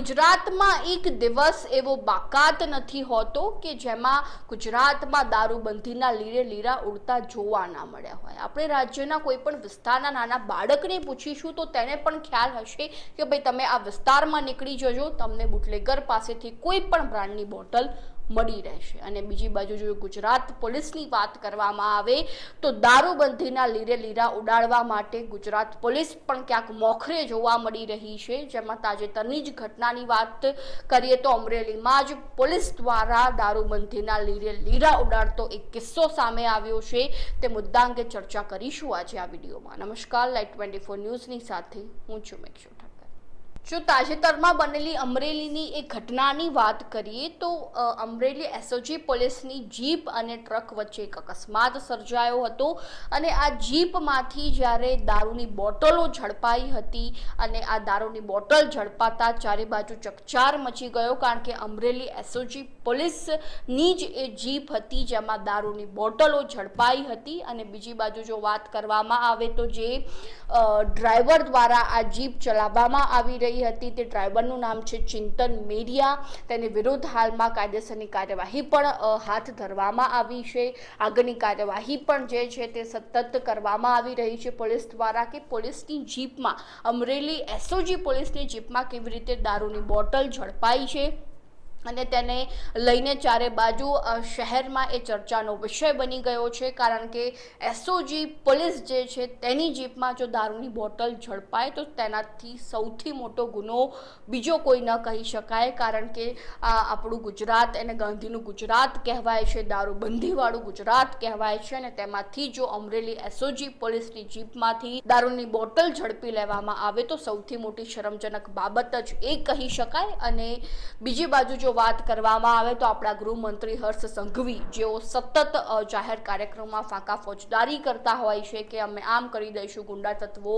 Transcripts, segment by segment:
ગુજરાતમાં એક દિવસ એવો બાકાત નથી હોતો કે જેમાં ગુજરાતમાં દારૂબંધીના લીરે લીરા ઉડતા જોવા ના મળ્યા હોય. આપણે રાજ્યના કોઈ પણ વિસ્તારના નાના બાળકને પૂછીશું તો તેને પણ ખ્યાલ હશે કે ભાઈ તમે આ વિસ્તારમાં નીકળી જજો. તમને બુટલેગર પાસેથી કોઈ પણ બ્રાન્ડની બોટલ મળી રહેશે. અને બીજી બાજુ જો ગુજરાત પોલીસની વાત કરવામાં આવે, તો દારૂબંધીના લીરે લીરા ઉડાડવા માટે ગુજરાત પોલીસ પણ ક્યાંક મોખરે જોવા મળી રહી છે. જેમાં તાજેતરની જ ઘટનાની વાત કરીએ તો અમરેલીમાં જ પોલીસ દ્વારા દારૂબંધીના લીરે લીરા ઉડાડતો એક કિસ્સો સામે આવ્યો છે. તે મુદ્દા અંગે ચર્ચા કરીશું આજે આ વિડીયોમાં. નમસ્કાર. લાઈટ ટ્વેન્ટી ફોર ન્યૂઝની સાથે હું છું મેક્ષુ ઠક્કર જો તાજેતરમાં બનેલી અમરેલીની એક ઘટનાની વાત કરીએ તો અમરેલી એસઓજી પોલીસની જીપ અને ટ્રક વચ્ચે એક અકસ્માત સર્જાયો હતો અને આ જીપમાંથી જ્યારે દારૂની બોટલો ઝડપાઈ હતી અને આ દારૂની બોટલ ઝડપાતા ચારે બાજુ ચકચાર મચી ગયો, કારણ કે અમરેલી એસઓજી પોલીસની જ એ જીપ હતી જેમાં દારૂની બોટલો ઝડપાઈ હતી અને બીજી બાજુ જો વાત કરવામાં આવે તો જે ડ્રાઈવર દ્વારા આ જીપ ચલાવવામાં આવી રહી હતી. તે ડ્રાઈવરનું નામ છે ચિંતન મેરિયા. તેની વિરુદ્ધ હાલમાં કાયદેસરની કાર્યવાહી પણ હાથ ધરવામાં આવી છે. આગળની કાર્યવાહી પણ જે છે તે સતત કરવામાં આવી રહી છે પોલીસ દ્વારા કે પોલીસની જીપમાં અમરેલી એસઓજી પોલીસની જીપમાં કેવી રીતે દારૂની બોટલ ઝડપાઈ છે. અને તેને લઈને ચારે બાજુ શહેરમાં એ ચર્ચાનો વિષય બની ગયો છે. કારણ કે એસઓજી પોલીસ જે છે તેની જીપમાં જો દારૂની બોટલ ઝડપાય, તો તેનાથી સૌથી મોટો ગુનો બીજો કોઈ ન કહી શકાય. કારણ કે, આ આપણું ગુજરાત, એને ગાંધીનું ગુજરાત કહેવાય છે, દારૂબંધીવાળું ગુજરાત કહેવાય છે. અને તેમાંથી જો અમરેલી એસઓજી પોલીસની જીપમાંથી દારૂની બોટલ ઝડપી લેવામાં આવે, તો સૌથી મોટી શરમજનક બાબત જ એ કહી શકાય. અને બીજી બાજુ જો વાત કરવામાં આવે તો આપણા ગૃહમંત્રી હર્ષ સંઘવી જેઓ સતત જાહેર કાર્યક્રમમાં ફાંકા ફોજદારી કરતા હોય છે કે અમે આમ કરી દઈશું, ગુંડા તત્વો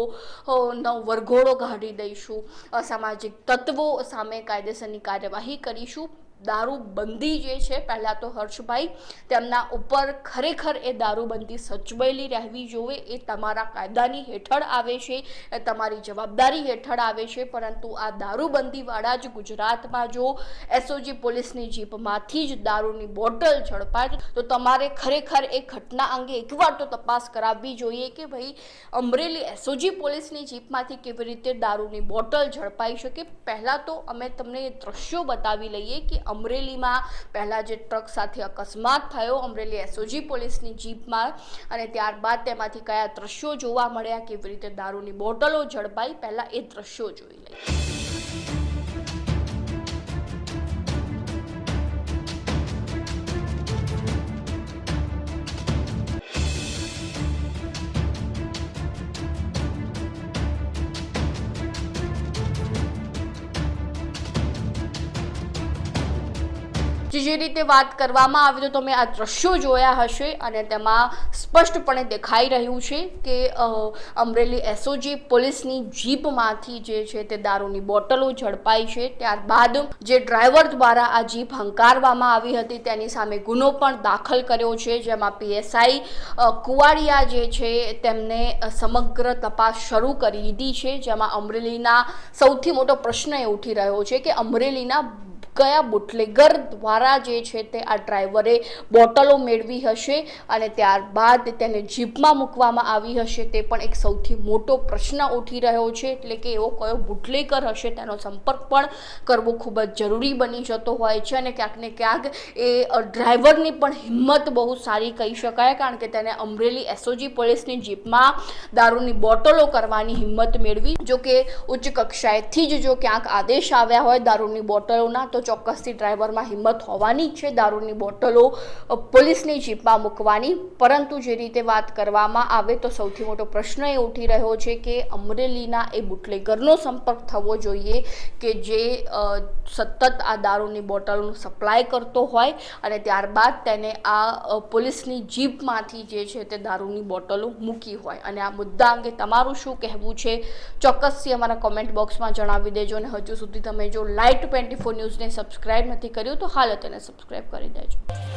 નો વરઘોડો કાઢી દઈશું અસામાજિક તત્વો સામે કાયદેસરની કાર્યવાહી કરીશું. દારૂબંધી જે છે, પહેલાં તો હર્ષભાઈ, તેમના ઉપર ખરેખર એ દારૂબંધી સચવાયેલી રહેવી જોઈએ એ તમારા કાયદાની હેઠળ આવે છે, એ તમારી જવાબદારી હેઠળ આવે છે, પરંતુ આ દારૂબંધીવાળા જ ગુજરાતમાં જો એસઓજી પોલીસની જીપમાંથી જ દારૂની બોટલ ઝડપાય તો તમારે ખરેખર એ ઘટના અંગે એકવાર તો તપાસ કરાવવી જોઈએ કે ભાઈ, અમરેલી એસઓજી પોલીસની જીપમાંથી કેવી રીતે દારૂની બોટલ ઝડપાઈ શકે? પહેલાં તો અમે તમને એ દ્રશ્યો બતાવી લઈએ કે અમરેલીમાં પહેલાં જે ટ્રક સાથે અકસ્માત થયો, અમરેલી એસઓજી પોલીસની જીપમાં અને ત્યારબાદ તેમાંથી કયા દ્રશ્યો જોવા મળ્યા, કેવી રીતે દારૂની બોટલો ઝડપાઈ, પહેલાં એ દ્રશ્યો જોઈ લઈએ. જે જે રીતે વાત કરવામાં આવે, તો તમે આ દ્રશ્યો જોયા હશે અને તેમાં સ્પષ્ટપણે દેખાઈ રહ્યું છે કે અમરેલી એસઓજી પોલીસની જીપમાંથી જે છે તે દારૂની બોટલો ઝડપાઈ છે. ત્યારબાદ જે ડ્રાઈવર દ્વારા આ જીપ હંકારવામાં આવી હતી, તેની સામે ગુનો પણ દાખલ કર્યો છે, જેમાં પીએસઆઈ કુવાડિયા જે છે તેમને સમગ્ર તપાસ શરૂ કરી દીધી છે, જેમાં અમરેલીના સૌથી મોટો પ્રશ્ન એ ઉઠી રહ્યો છે કે અમરેલીના કયા બુટલેગર દ્વારા જે છે તે આ ડ્રાઈવરે બોટલો મેળવી હશે અને ત્યારબાદ તેને જીપમાં મૂકવામાં આવી હશે તે પણ એક સૌથી મોટો પ્રશ્ન ઉઠી રહ્યો છે. એટલે કે એવો કયો બુટલેગર હશે તેનો સંપર્ક પણ કરવો ખૂબ જ જરૂરી બની જતો હોય છે અને ક્યાંક ને ક્યાંક એ ડ્રાઈવરની પણ હિંમત બહુ સારી કહી શકાય કારણ કે તેને અમરેલી એસઓજી પોલીસની જીપમાં દારૂની બોટલો કરવાની હિંમત મેળવી. જો કે ઉચ્ચ કક્ષાએથી જ જો ક્યાંક આદેશ આવ્યા હોય દારૂની બોટલોના તો ચોક્કસથી ડ્રાઈવરમાં હિંમત હોવાની જ છે. દારૂની બોટલો પોલીસની જીપમાં મૂકવાની. પરંતુ જે રીતે વાત કરવામાં આવે તો સૌથી મોટો પ્રશ્ન એ ઉઠી રહ્યો છે કે અમરેલીના એ બુટલેગરનો સંપર્ક થવો જોઈએ કે જે સતત આ દારૂની બોટલનું સપ્લાય કરતો હોય અને ત્યારબાદ તેને આ પોલીસની જીપમાંથી જે છે તે દારૂની બોટલો મૂકી હોય. અને આ મુદ્દા અંગે તમારું શું કહેવું છે? ચોક્કસથી અમારા કોમેન્ટ બોક્સમાં જણાવી દેજો અને હજુ સુધી તમે જો લાઈટ ટ્વેન્ટી ફોર ન્યૂઝને સબસ્ક્રાઇબ નથી કર્યું તો હાલ તેને સબસ્ક્રાઇબ કરી દેજો.